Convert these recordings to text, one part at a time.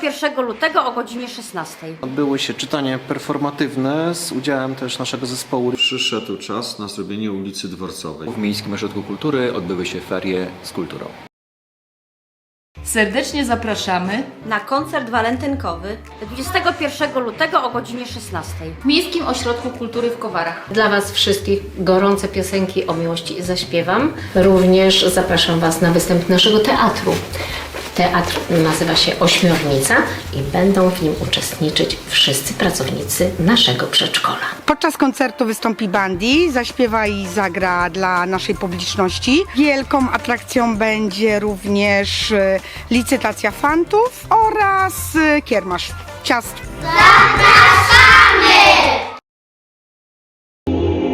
21 lutego o godzinie 16. Odbyły się czytania performatywne z udziałem też naszego zespołu. Przyszedł czas na zrobienie ulicy Dworcowej. W Miejskim Ośrodku Kultury odbyły się ferie z kulturą. Serdecznie zapraszamy Na koncert walentynkowy 21 lutego o godzinie 16. w Miejskim Ośrodku Kultury w Kowarach. Dla Was wszystkich gorące piosenki o miłości zaśpiewam. Również zapraszam Was na występ naszego teatru. Teatr nazywa się Ośmiornica i będą w nim uczestniczyć wszyscy pracownicy naszego przedszkola. Podczas koncertu wystąpi Bandi, zaśpiewa i zagra dla naszej publiczności. Wielką atrakcją będzie również e, licytacja fantów oraz e, kiermasz ciast.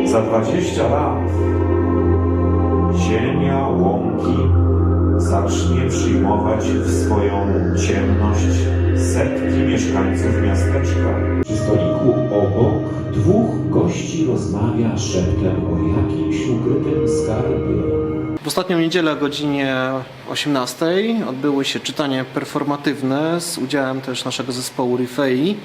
Za 20 lat ziemia, łąki zacznie przyjmować w swoją ciemność setki mieszkańców miasteczka. Przy stoliku obok dwóch gości rozmawia szeptem o jakimś ukrytym skarbie. W ostatnią niedzielę o godzinie 18 odbyły się czytania performatywne z udziałem też naszego zespołu Rifei.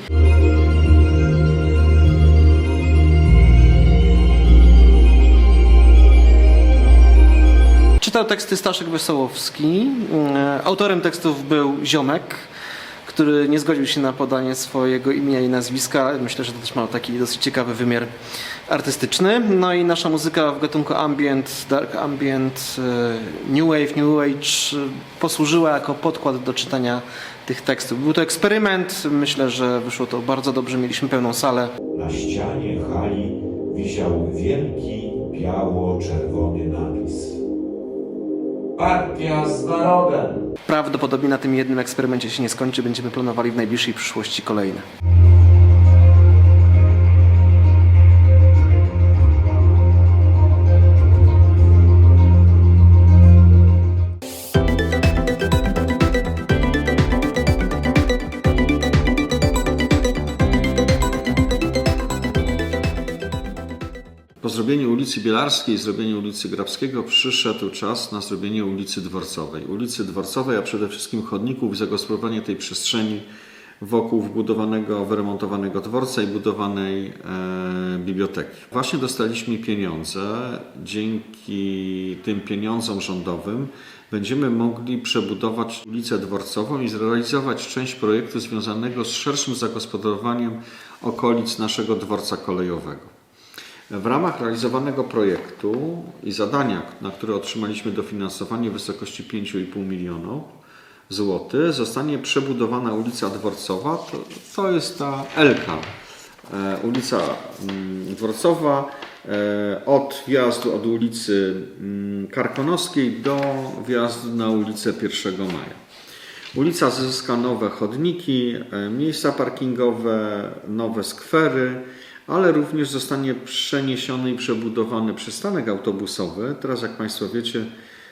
Czytał teksty Staszek Wesołowski. E, Autorem tekstów był Ziomek, który nie zgodził się na podanie swojego imienia i nazwiska. Myślę, że to też ma taki dosyć ciekawy wymiar artystyczny. No i nasza muzyka w gatunku ambient, dark ambient, e, new wave, new age e, posłużyła jako podkład do czytania tych tekstów. Był to eksperyment. Myślę, że wyszło to bardzo dobrze. Mieliśmy pełną salę. Na ścianie hali wisiał wielki biało-czerwony napis. Partia z narodem. Prawdopodobnie na tym jednym eksperymencie się nie skończy. Będziemy planowali w najbliższej przyszłości kolejne. Ulicy Bielarskiej i zrobieniu ulicy Grabskiego przyszedł czas na zrobienie ulicy Dworcowej. Ulicy Dworcowej, a przede wszystkim chodników i zagospodarowanie tej przestrzeni wokół wbudowanego, wyremontowanego dworca i budowanej e, biblioteki. Właśnie dostaliśmy pieniądze. Dzięki tym pieniądzom rządowym będziemy mogli przebudować ulicę Dworcową i zrealizować część projektu związanego z szerszym zagospodarowaniem okolic naszego dworca kolejowego. W ramach realizowanego projektu i zadania, na które otrzymaliśmy dofinansowanie w wysokości 5,5 milionów złotych, zostanie przebudowana ulica Dworcowa. To, to jest ta Elka. Ulica mm, Dworcowa e, od wjazdu od ulicy mm, Karkonoskiej do wjazdu na ulicę 1 Maja. Ulica zyska nowe chodniki, e, miejsca parkingowe, nowe skwery, ale również zostanie przeniesiony i przebudowany przystanek autobusowy. Teraz, jak Państwo wiecie,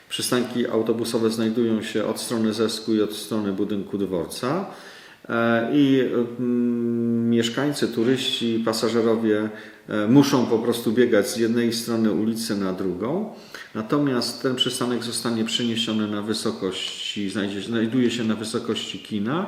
przystanki autobusowe znajdują się od strony Zesku i od strony budynku dworca. E, I mm, mieszkańcy, turyści, pasażerowie e, muszą po prostu biegać z jednej strony ulicy na drugą. Natomiast ten przystanek zostanie przeniesiony na wysokości, znajduje się na wysokości kina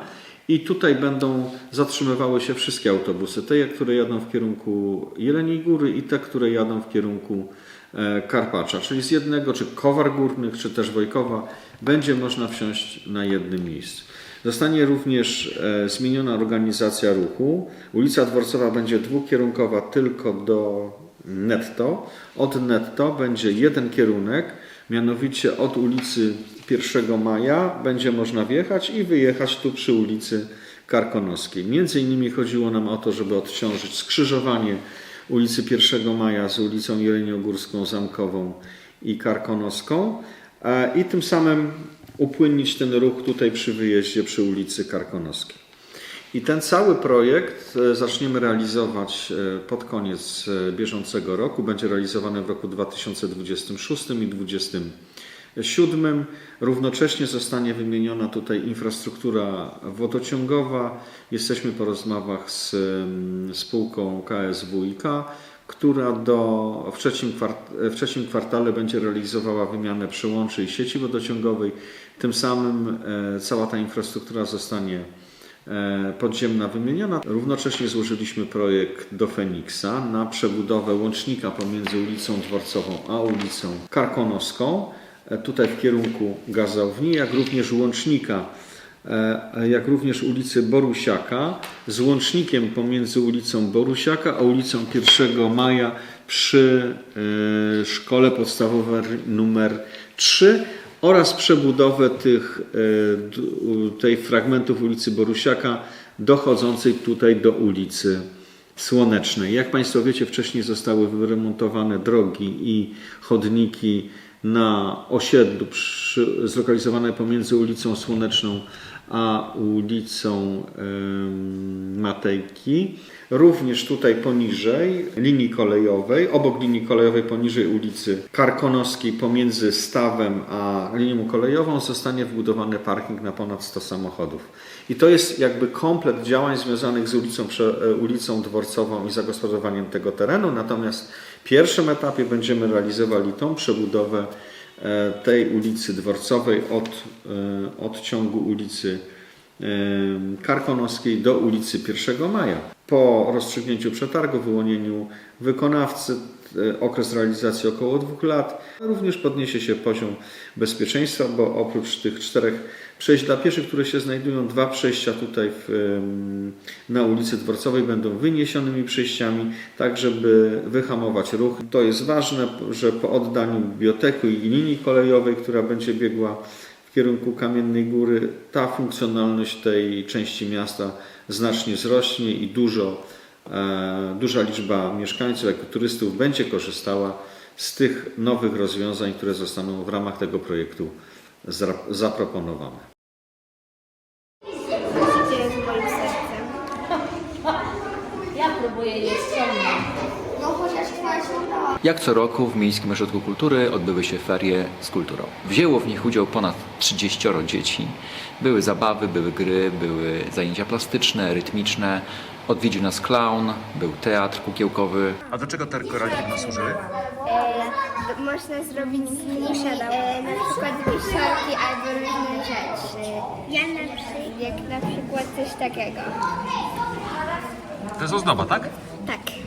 i tutaj będą zatrzymywały się wszystkie autobusy. Te, które jadą w kierunku Jeleniej Góry i te, które jadą w kierunku e, Karpacza. Czyli z jednego, czy Kowar Górnych, czy też Wojkowa, będzie można wsiąść na jednym miejscu. Zostanie również e, zmieniona organizacja ruchu. Ulica Dworcowa będzie dwukierunkowa tylko do netto. Od netto będzie jeden kierunek, mianowicie od ulicy 1 Maja będzie można wjechać i wyjechać tu przy ulicy Karkonoskiej. Między innymi chodziło nam o to, żeby odciążyć skrzyżowanie ulicy 1 Maja z ulicą Jeleniogórską, Zamkową i Karkonoską e, i tym samym upłynnić ten ruch tutaj przy wyjeździe przy ulicy Karkonoskiej. I ten cały projekt e, zaczniemy realizować e, pod koniec bieżącego roku. Będzie realizowany w roku 2026 i 2027. Równocześnie zostanie wymieniona tutaj infrastruktura wodociągowa. Jesteśmy po rozmowach z mm, spółką KSWiK, która do, w, trzecim w trzecim kwartale będzie realizowała wymianę przyłączy i sieci wodociągowej. Tym samym e, cała ta infrastruktura zostanie e, podziemna wymieniona. Równocześnie złożyliśmy projekt do Feniksa na przebudowę łącznika pomiędzy ulicą Dworcową a ulicą Karkonoską, tutaj w kierunku Gazowni, jak również łącznika e, jak również ulicy Borusiaka z łącznikiem pomiędzy ulicą Borusiaka a ulicą 1 Maja przy e, szkole podstawowej numer 3 oraz przebudowę tych, e, tej fragmentów ulicy Borusiaka dochodzącej tutaj do ulicy Słonecznej. Jak Państwo wiecie, wcześniej zostały wyremontowane drogi i chodniki na osiedlu przy, zlokalizowane pomiędzy ulicą Słoneczną a ulicą em, Matejki. Również tutaj poniżej linii kolejowej, obok linii kolejowej poniżej ulicy Karkonoskiej pomiędzy stawem a linią kolejową zostanie wbudowany parking na ponad 100 samochodów. I to jest jakby komplet działań związanych z ulicą, e, ulicą Dworcową i zagospodarowaniem tego terenu. Natomiast w pierwszym etapie będziemy realizowali tą przebudowę e, tej ulicy Dworcowej od, e, od ciągu ulicy Karkonoskiej do ulicy 1 Maja. Po rozstrzygnięciu przetargu, wyłonieniu wykonawcy, e, okres realizacji około dwóch lat. Również podniesie się poziom bezpieczeństwa, bo oprócz tych czterech przejść dla pieszych, które się znajdują, dwa przejścia tutaj w, na ulicy Dworcowej będą wyniesionymi przejściami, tak żeby wyhamować ruch. To jest ważne, że po oddaniu biblioteki i linii kolejowej, która będzie biegła w kierunku Kamiennej Góry, ta funkcjonalność tej części miasta znacznie wzrośnie i dużo, e, duża liczba mieszkańców, jak i turystów będzie korzystała z tych nowych rozwiązań, które zostaną w ramach tego projektu zaproponowane. Ja próbuję jeść Jak co roku w Miejskim Ośrodku Kultury odbyły się ferie z kulturą. Wzięło w nich udział ponad 30 dzieci. Były zabawy, były gry, były zajęcia plastyczne, rytmiczne. Odwiedził nas klaun, był teatr kukiełkowy. A do czego te koraliki służyły? E, można zrobić z nich e, na przykład wisiorki albo różne rzeczy. Ja na przykład. Jak na przykład coś takiego. To jest ozdoba, tak? Tak.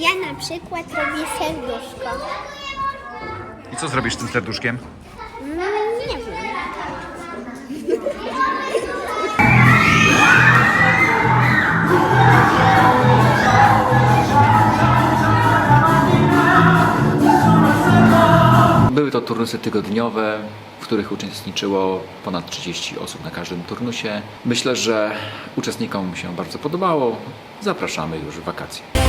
Ja na przykład robię serduszko. I co zrobisz z tym serduszkiem? No, nie wiem. Były to turnusy tygodniowe, w których uczestniczyło ponad 30 osób na każdym turnusie. Myślę, że uczestnikom się bardzo podobało. Zapraszamy już w wakacje.